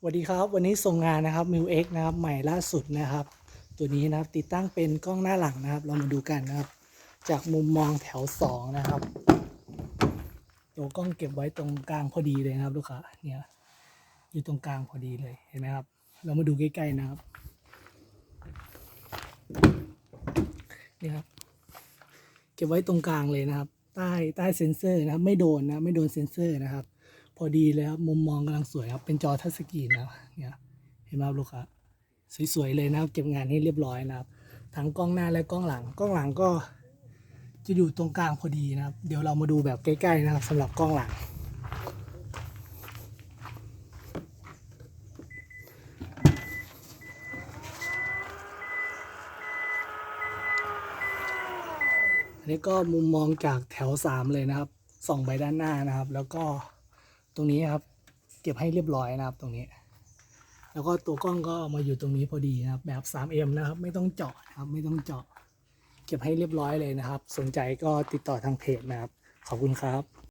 สวัสดีครับ วันนี้ส่งงานนะครับ m ิว X นะครับ ใหม่ล่าสุดนะครับ ตัวนี้นะครับติดตั้งเป็นกล้องหน้าหลังนะครับ เรามาดูกันนะครับ จากมุมมองแถว 2 นะครับ ตัวกล้องเก็บไว้ตรงกลางพอดีเลยนะครับ ลูกค้าเนี่ยอยู่ตรงกลางพอดีเลยเห็นไหมครับ เรามาดูใกล้ๆนะครับนี่ครับ เก็บไว้ตรงกลางเลยนะครับ ใต้ใต้เซ็นเซอร์นะครับ ไม่โดนนะไม่โดนเซ็นเซอร์นะครับ พอดีเลยครับมุมมองกำลังสวยครับ เป็นจอทัชสกรีนนะเนี่ยเห็นไหมครับลูกค้าสวยๆเลยนะครับ เก็บงานให้เรียบร้อยนะครับ ทั้งกล้องหน้าและกล้องหลัง กล้องหลังก็จะอยู่ตรงกลางพอดีนะครับ เดี๋ยวเรามาดูแบบใกล้ๆนะครับสำหรับกล้องหลัง อันนี้ก็มุมมองจากแถว 3 เลยนะครับส่องไปด้านหน้านะครับ แล้วก็ ตรงนี้ครับ เก็บให้เรียบร้อยนะครับตรงนี้ แล้วก็ตัวกล้องก็มาอยู่ตรงนี้พอดีนะครับ แบบ 3M นะครับ ไม่ต้องเจาะนะครับ ไม่ต้องเจาะ เก็บให้เรียบร้อยเลยนะครับ สนใจก็ติดต่อทางเพจนะครับ ขอบคุณครับ